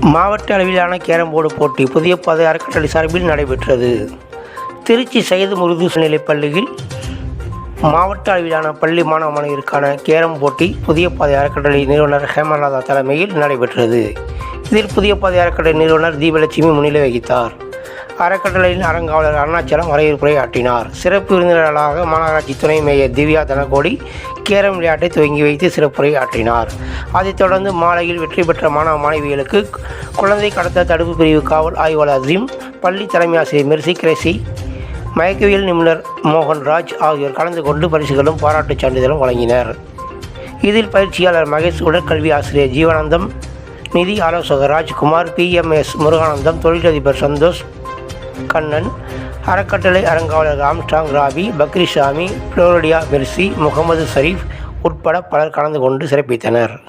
மாவட்ட அளவிலான carrom board போட்டி புதிய பாதை அறக்கட்டளை சார்பில் நடைபெற்றது. திருச்சி சையது முருது நிலைப் பள்ளியில் மாவட்ட அளவிலான பள்ளி மாணவ மாணவியருக்கான கேரம் போட்டி புதிய பாதை அறக்கட்டளை நிறுவனர் ஹேமநாதா தலைமையில் நடைபெற்றது. இதில் புதிய பாதை அறக்கட்டளை நிறுவனர் தீபலட்சுமி முன்னிலை வகித்தார். அறக்கட்டளையின் அறங்காவலர் அருணாச்சலம் வரவேற்புரை ஆற்றினார். சிறப்பு விருந்தினர்களாக மாநகராட்சி துணை மேயர் திவ்யா தனகோடி கேரம் விளையாட்டை துவங்கி வைத்து சிறப்புரை ஆற்றினார். அதைத் தொடர்ந்து மாலையில் வெற்றி பெற்ற மாணவ மாணவிகளுக்கு குழந்தை கடத்த தடுப்பு பிரிவு காவல் ஆய்வாளர் ஜிம் பள்ளி தலைமை ஆசிரியர் மெர்சி கிரேசி மயக்கவியல் நிபுணர் மோகன்ராஜ் ஆகியோர் கலந்து கொண்டு பரிசுகளும் பாராட்டுச் சான்றிதழும் வழங்கினர். இதில் பயிற்சியாளர் மகேஷ் உடற்கல்வி ஆசிரியர் ஜீவானந்தம் நிதி ஆலோசகர் ராஜ்குமார் பிஎம்எஸ் முருகானந்தம் தொழிலதிபர் சந்தோஷ் கண்ணன் அறக்கட்டளை அறங்காவலர் ராம்ஸ்டாங் ராபி பக்ரிசாமி புளோரிடியா பெர்சி முகமது ஷரீஃப் உட்பட பலர் கலந்து கொண்டு சிறப்பித்தனர்.